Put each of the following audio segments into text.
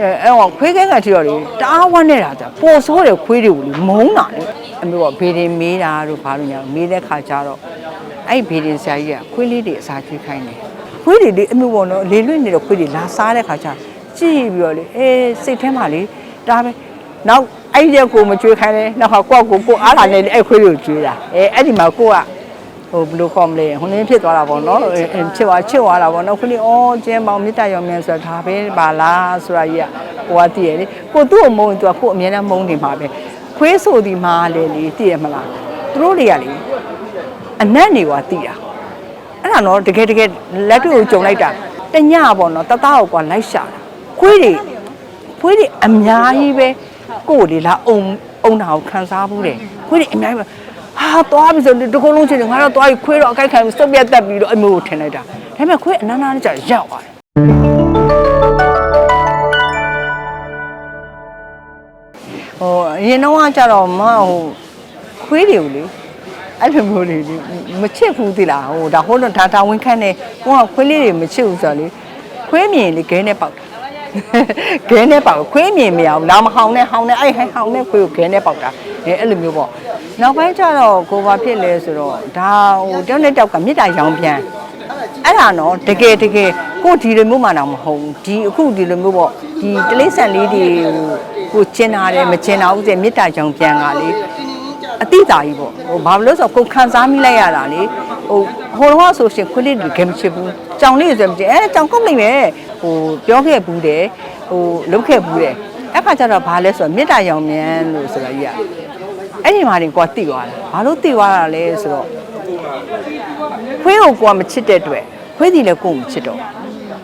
အဲအဲ့တော့ခွေးကဲကထီတော့လေတအားဝမ်းနေတာကြာပေါ်ဆိုးတယ်ခွေးတွေကိုလေမုန်းတာလေအမျိုးကဘေးရင်မေးတာတို့ဘာလို့ညာမေးတဲ့ခါကျတော့အဲ့ဘေးရင်ဆရာကြီးကခွေးလေးတွေအစာကျွေးခိုင်းတယ်ခွေးတွေလေအမျိုးပေါ့နော်လေလွင့်နေတဲ့ခွေးတွေလာစားတဲ့ခါကျကြည့်ပြီးတော့လေအေးစိတ်ထဲမှာလေဒါပဲနောက်အဲ့ဒီကိုမကျွေးခိုင်းလဲနောက်ဟာကိုယ့်ကိုကိုယ်အားလာနေအဲ့ခွေးတွေကိုကျွေးတာအဲအဲ့ဒီမှာကိုက ဟိုဘယ်လိုခေါ်မလဲဟိုနည်းဖြစ်သွားတာပေါ့နော်အဲအဲချစ်သွားချစ်သွားတာပေါ့နော်ခုနကအော်ကျင်းပေါင်းမြတ်တရောင်မြန်ဆိုတာဒါပဲပါလားဆိုတာကြီးကဟိုကတည်ရလေကိုသူ့ကိုမုန်းရင်သူကကို့အမြဲတမ်းမုန်းနေမှာပဲခွေးဆိုဒီမှာလေလေတည်ရမလားသူတို့တွေကလေအနက်နေွာတည်တာအဲ့ဒါတော့တကယ်တကယ်လက်တွေ့ကိုကြုံလိုက်တာတညပေါ့နော်တသားကိုကွာလိုက်ရှာတာခွေးတွေခွေးတွေအများကြီးပဲကို့လေလာအုံအုံတာကိုခံစားဘူးတယ်ခွေးတွေအများကြီးပဲ ဟာသွားပြီဆိုဒီတစ်ခုလုံးချင်းငါတော့သွားပြီးခွေးတော့အကြိုက်ခံပြီးစုပ်ပြတ်တက်ပြီးတော့အမျိုးကိုထင်လိုက်တာဒါပေမဲ့ခွေးအနန္နာနဲ့ကြာရောက်သွားတယ်ဟိုအရင်တော့ကကြတော့မဟိုခွေးတွေကိုလေအဲ့လိုမျိုးတွေလေမချစ်ဘူးသီလားဟိုဒါဟိုတော့ဒါတာဝင်ခန့်နေဟိုကခွေးလေးတွေမချစ်ဘူးဆိုတော့လေခွေးမြင်လေခဲနဲ့ပေါက်တာ ခဲနဲ့ပေါက်ခွေးမြင်မရဘူးလာမဟောင်းနဲ့ဟောင်းနဲ့အဲ့ဟဲဟောင်းနဲ့ခွေးကိုခဲနဲ့ပေါက်တာအဲအဲ့လိုမျိုးပေါ့နောက်ပိုင်းကျတော့ကိုဘာဖြစ်လဲဆိုတော့ဒါဟိုတောက်နဲ့တောက်ကမြစ်တာရောင်ပြန်အဲ့ဒါနော်တကယ်တကယ်ကိုဒီလိုမျိုးမှတော့မဟုတ်ဘူးဒီအခုဒီလိုမျိုးပေါ့ဒီတလေးဆန်လေးတွေဟိုကိုကျင်လာတယ်မကျင်လာဘူးတဲ့မြစ်တာရောင်ပြန်ကလေအတိတာကြီးပေါ့ဟိုဘာလို့လဲဆိုတော့ကိုယ်ခံစားမိလိုက်ရတာလေ ဟိုဟိုတော့ဆိုရှင်ခွေးလေးတွေဂမ်ချစ်ဘူးကြောင်လေးဆိုရင်အဲကြောင်ကုန်နေမယ်ဟိုပြောခဲ့ဘူးတယ်ဟိုလုပ်ခဲ့ဘူးတယ်အဲ့ခါကျတော့ဘာလဲဆိုတော့မေတ္တာရောင်မြန်လို့ဆိုတာကြီးอ่ะအဲ့ဒီမှာတင်ကိုကတိသွားတာဘာလို့တိသွားတာလဲဆိုတော့ခွေးကိုကိုကမချစ်တဲ့အတွက်ခွေးစီလည်းကိုယ်မချစ်တော့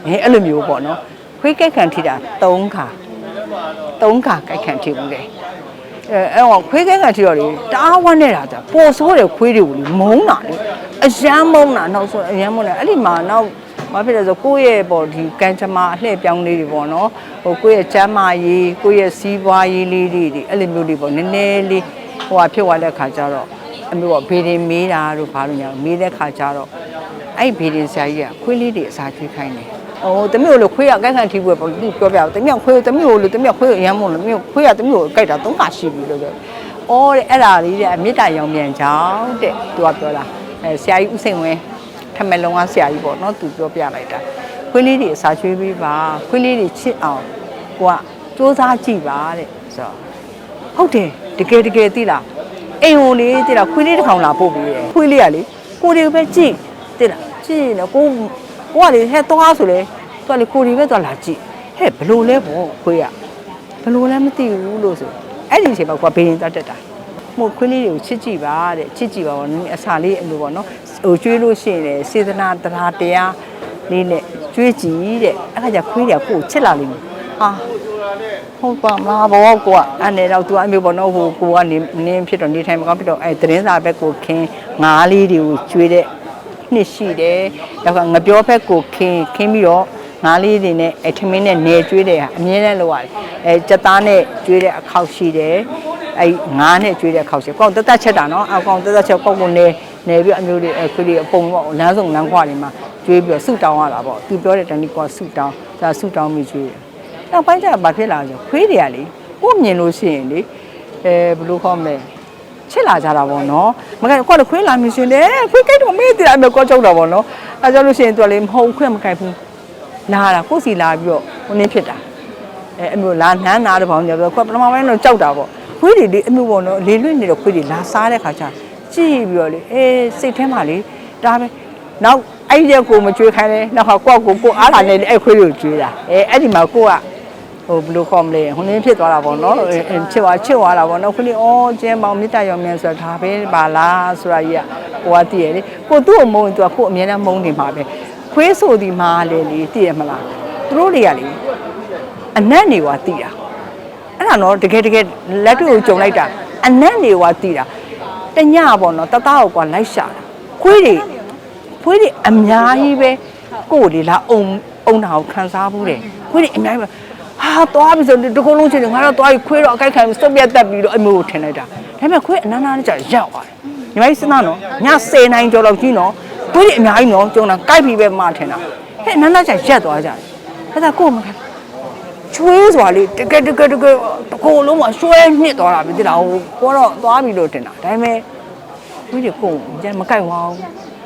အဲအဲ့လိုမျိုးပေါ့နော်ခွေးကြိုက်ခံထိတာ၃ခါ၃ခါကြိုက်ခံထိဘူးလေ အဲအဲ့တော့ခွေးကဲကထီတော့လေတအားဝမ်းနေတာကြာပေါ်ဆိုးတယ်ခွေးတွေကိုလေမုန်းတာလေအရမ်းမုန်းတာနောက်ဆိုအရမ်းမုန်းတယ်အဲ့ဒီမှာနောက်ဘာဖြစ်လဲဆိုကိုယ့်ရဲ့ပေါ့ဒီကန်ချမာအလှည့်ပြောင်းလေးတွေပေါ့နော်ဟိုကိုယ့်ရဲ့ကျမ်းမာရေးကိုယ့်ရဲ့စီးပွားရေးလေးတွေဒီအဲ့လိုမျိုးတွေပေါ့နည်းနည်းလေးဟိုဟာဖြစ်သွားတဲ့ခါကျတော့အမျိုးပေါ့ဘေးရင်မေးတာတို့ဘာလို့ညာမေးတဲ့ခါကျတော့အဲ့ဘေးရင်ဆရာကြီးကခွေးလေးတွေအစာကျွေးခိုင်းတယ် ဟိုတမျိုးလို့ခွေးကကိုက်ခံထီးပွဲပေါ့သူပြောပြတော့တမျိုးခွေးတမျိုးလို့တမျိုးခွေးအရမ်းမုန်းလို့တမျိုးခွေးကတမျိုးကိုကိုက်တာသုံးခါရှိပြီလို့ပြော။အော်တဲ့အဲ့ဒါလေးတဲ့မေတ္တာရောင်ပြန်ကြောင်းတဲ့သူကပြောတာ။အဲဆရာကြီးဦးစိန်ဝင်းထမလုံးကဆရာကြီးပေါ့နော်သူပြောပြလိုက်တာ။ခွေးလေးတွေအစာချွေးပေးပါခွေးလေးတွေချစ်အောင်ကိုကစူးစမ်းကြည့်ပါတဲ့ဆိုတော့ဟုတ်တယ်တကယ်တကယ်သိလားအိမ်ဟိုလေးသိလားခွေးလေးတစ်ကောင်လာပို့ပေးတယ်ခွေးလေးကလေကိုတွေပဲကြည့်သိလားကြည့်နေကို ကိုကလေဟဲ့သွားဆိုလေသူကလေကိုတွေပဲသွားလာကြည့်ဟဲ့ဘလို့လဲပေါ့ခွေးကဘယ်လိုလဲမသိဘူးလို့ဆိုအဲ့ဒီအချိန်မှာကိုကဘေးရင်တက်တက်တာဟိုခွေးလေးတွေကိုချစ်ကြည့်ပါတဲ့ချစ်ကြည့်ပါဘောနည်းအစာလေးအဲ့လိုပေါ့နော်ဟိုကျွေးလို့ရှိရင်လေစေတနာတရားတရားလေးနဲ့ကျွေးကြည့်တဲ့အဲ့ခါကျခွေးတွေကကိုယ်ချစ်လာလိမ့်မယ်ဟာဟုတ်ပါမလားဘောကိုကအဲ့နဲ့တော့ तू အမျိုးပေါ့နော်ဟိုကိုကနေနင်းဖြစ်တော့နေထိုင်မကောင်းဖြစ်တော့အဲ့သတင်းစာဘက်ကိုခင်းငါးလေးတွေကိုကျွေးတဲ့ နှစ်ရှိတယ်နောက်ကငပြောဘက်ကိုခင်းခင်းပြီးတော့ငါးလေးတွေနဲ့အထမင်းနဲ့နေကျွေးတဲ့ဟာအမြဲတမ်းလုပ်ရတယ်အဲကြက်သားနဲ့ကျွေးတဲ့အခောက်ရှိတယ်အဲငါးနဲ့ကျွေးတဲ့အခောက်ရှိကောင်းတက်တက်ချက်တာနော်အကောင်တက်တက်ချက်ကောက်ကိုနေနေပြီးအမျိုးတွေအဲခွေးတွေအပုံပေါ့လမ်းစုံလမ်းခွတွေမှာကျွေးပြီးတော့ဆူတောင်းရတာပေါ့သူပြောတဲ့တန်ဒီကဆူတောင်းဒါဆူတောင်းပြီးကျွေးတယ်နောက်ပိုင်းကျတော့ဘာဖြစ်လာလဲဆိုခွေးတွေကလေကိုမြင်လို့ရှိရင်လေအဲဘယ်လိုခေါ်မလဲ ချစ်လာကြတာပေါ့နော်မကကိုကခွေးလာမြင်ရှင်လေခွေးကိတ်တော့မေးတယ်အမေကောကြောက်တာပေါ့နော်အဲကြောင့်လို့ရှိရင်သူကလေမဟုတ်ခွင့်မကြိုက်ဘူးလာတာကိုယ့်စီလာပြီးတော့ဟိုနင်းဖြစ်တာအဲအမျိုးလာနန်းနာတဲ့ဘောင်ကြတော့ကိုယ်ပထမပိုင်းတော့ကြောက်တာပေါ့ခွေးတွေလေအမျိုးပေါ့နော်လေလွင့်နေတဲ့ခွေးတွေလာစားတဲ့ခါကျကြည့်ပြီးတော့လေအေးစိတ်ထဲမှာလေဒါပဲနောက်အဲ့ဒီကိုမကြွေးခိုင်းလဲနောက်ဟာကိုယ့်ကိုကိုအားလာနေအဲ့ခွေးတွေကိုကြွေးတာအဲအဲ့ဒီမှာကိုက ဟိုဘယ်လိုခေါ်မလဲဟိုနင်းဖြစ်သွားတာပေါ့နော်ချစ်သွားချစ်သွားတာပေါ့နော်ခွေးလေးအော်ကျင်းပေါင်းမေတ္တာရောင်မြန်ဆိုတာဒါပဲပါလားဆိုတာကြီးကကိုကတည်ရလေကိုသူ့ကိုမုန်းရင်သူကကိုအမြဲတမ်းမုန်းနေမှာပဲခွေးဆိုဒီမှာလေလေတည်ရမလားသူတို့တွေကလေအနက်နေွာတည်တာအဲ့ဒါတော့တကယ်တကယ်လက်တွေ့ကိုကြုံလိုက်တာအနက်နေွာတည်တာတညပေါ့နော်တသားကိုကွာလိုက်ရှာတာခွေးတွေခွေးတွေအများကြီးပဲကိုယ်လေလာအုံအုံတာကိုခံစားဘူးတယ်ခွေးတွေအများကြီးပဲ ဟာသွားပြီဆိုဒီကုလုံးချင်းငါတော့သွားပြီခွေးတော့အကြိုက်ခံစုပ်ပြတ်တက်ပြီးတော့အမျိုးကိုထင်လိုက်တာဒါပေမဲ့ခွေးအနန်းနာနဲ့ကြာရောက်သွားတယ်ညီမကြီးစဉ်းစားနော်ည10နိုင်ကျော်လောက်ကြီးနော်တွေးရအများကြီးနော်ကျုံတာကြိုက်ပြီးပဲမှထင်တာဟဲ့နန်းနာချာရက်သွားကြတယ်ဒါကကို့မခံချွေးစွာလေးတကယ်တကယ်တကယ်တကိုယ်လုံးမှာရွှဲနှစ်သွားတာမသိလားဟိုကိုတော့သွားပြီလို့ထင်တာဒါပေမဲ့ခွေးတွေကုန်ကျန်မကိုက်ဝအောင်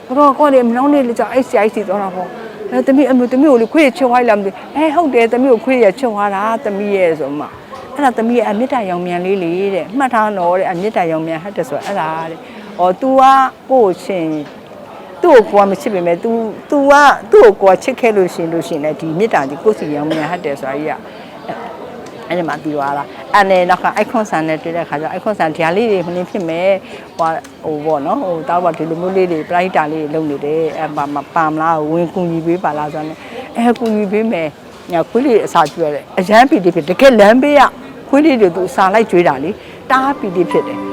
ဘတော့ကောတယ်မနှောင်းနေလေကြောင့်အဲ့ CIC သွားတာပေါ့ အဲတမီးအမတမီးကိုလေခွေးချွတ်သွားလားမသိအဲဟုတ်တယ်တမီးကိုခွေးရချွတ်သွားတာတမီးရဲ့ဆိုမှအဲ့ဒါတမီးရဲ့အမြင့်တရောင်မြန်လေးလေတဲ့မှတ်ထားတော့တဲ့အမြင့်တရောင်မြန်ဟတ်တယ်ဆိုအဲ့ဒါတဲ့ဩ तू ကပို့ချင်း သူ့ကိုကိုကမချစ်ပေမဲ့ तू तू ကသူ့ကိုကိုကချစ်ခဲ့လို့ရှင်လို့ရှင်လေဒီမေတ္တာဒီကိုယ်စီရောင်မြန်ဟတ်တယ်ဆိုတာကြီးက အဲ့ဒီမှာတီးသွားတာအဲ့နဲ့နောက်က icon ဆန်နဲ့တွေ့တဲ့ခါကျ icon ဆန်ဒီဟာလေးတွေမင်းဖြစ်မယ်ဟိုဟိုပေါ့နော်ဟိုတောက်ပါဒီလိုမျိုးလေးတွေ bright တာလေးတွေလုပ်နေတယ်အဲ့ပါမပါမလားဝင်ကူညီပေးပါလားဆိုတော့အဲ့ကူညီပေးမယ်ညာခွေးလေးအစာကျွဲတယ်အရန်ပီတိဖြစ်တကယ်လမ်းပေးရခွေးလေးတွေသူအစာလိုက်ကျွေးတာလေတားပီတိဖြစ်တယ်